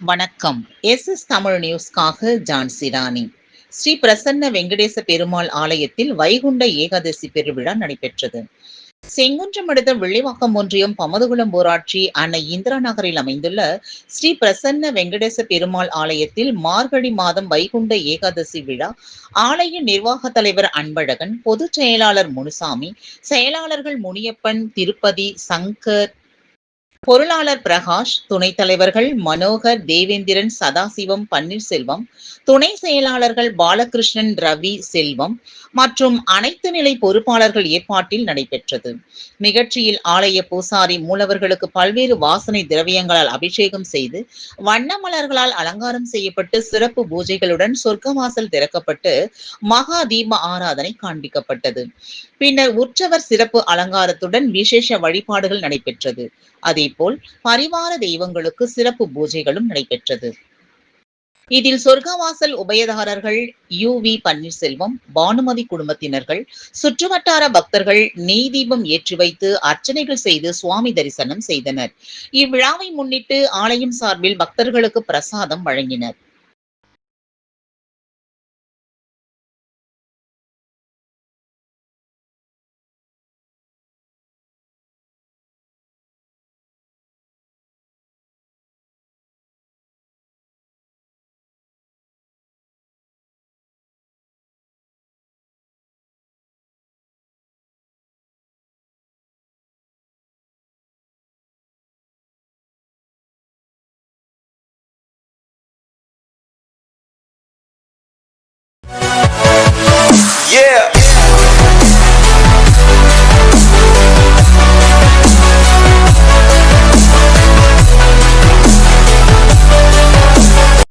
வணக்கம். S S Tamil நியூஸ்க்காக ஜான்சி ராணி. ஸ்ரீ பிரசன்ன வெங்கடேச பெருமாள் ஆலயத்தில் வைகுண்ட ஏகாதசி பெருவிழா நடைபெற்றது. செங்குன்றம் அடுத்த வெள்ளிவாக்கம் ஒன்றியம் பமதுகுளம் ஊராட்சி அன்னை இந்திரா நகரில் அமைந்துள்ள ஸ்ரீ பிரசன்ன வெங்கடேச பெருமாள் ஆலயத்தில் மார்கழி மாதம் வைகுண்ட ஏகாதசி விழா ஆலய நிர்வாக தலைவர் அன்பழகன் பொதுச் செயலாளர் முனுசாமி செயலாளர்கள் முனியப்பன் திருப்பதி சங்கர் பொருளாளர் பிரகாஷ் துணைத் தலைவர்கள் மனோகர் தேவேந்திரன் சதாசிவம் பன்னீர்செல்வம் துணை செயலாளர்கள் பாலகிருஷ்ணன் ரவி செல்வம் மற்றும் அனைத்து நிலை பொறுப்பாளர்கள் ஏற்பாட்டில் நடைபெற்றது. நிகழ்ச்சியில் ஆலய பூசாரி மூலவர்களுக்கு பல்வேறு வாசனை திரவியங்களால் அபிஷேகம் செய்து வண்ண மலர்களால் அலங்காரம் செய்யப்பட்டு சிறப்பு பூஜைகளுடன் சொர்க்கவாசல் திறக்கப்பட்டு மகா தீப ஆராதனை காண்பிக்கப்பட்டது. பின்னர் உற்சவர் சிறப்பு அலங்காரத்துடன் விசேஷ வழிபாடுகள் நடைபெற்றது. அதே அதேபோல் பரிவார தெய்வங்களுக்கு சிறப்பு பூஜைகளும் நடைபெற்றது. இதில் சொர்க்கவாசல் உபயதாரர்கள் யு வி பன்னீர்செல்வம் பானுமதி குடும்பத்தினர்கள் சுற்றுவட்டார பக்தர்கள் நெய் தீபம் ஏற்றி வைத்து அர்ச்சனைகள் செய்து சுவாமி தரிசனம் செய்தனர். இவ்விழாவை முன்னிட்டு ஆலயம் சார்பில் பக்தர்களுக்கு பிரசாதம் வழங்கினர். Yeah.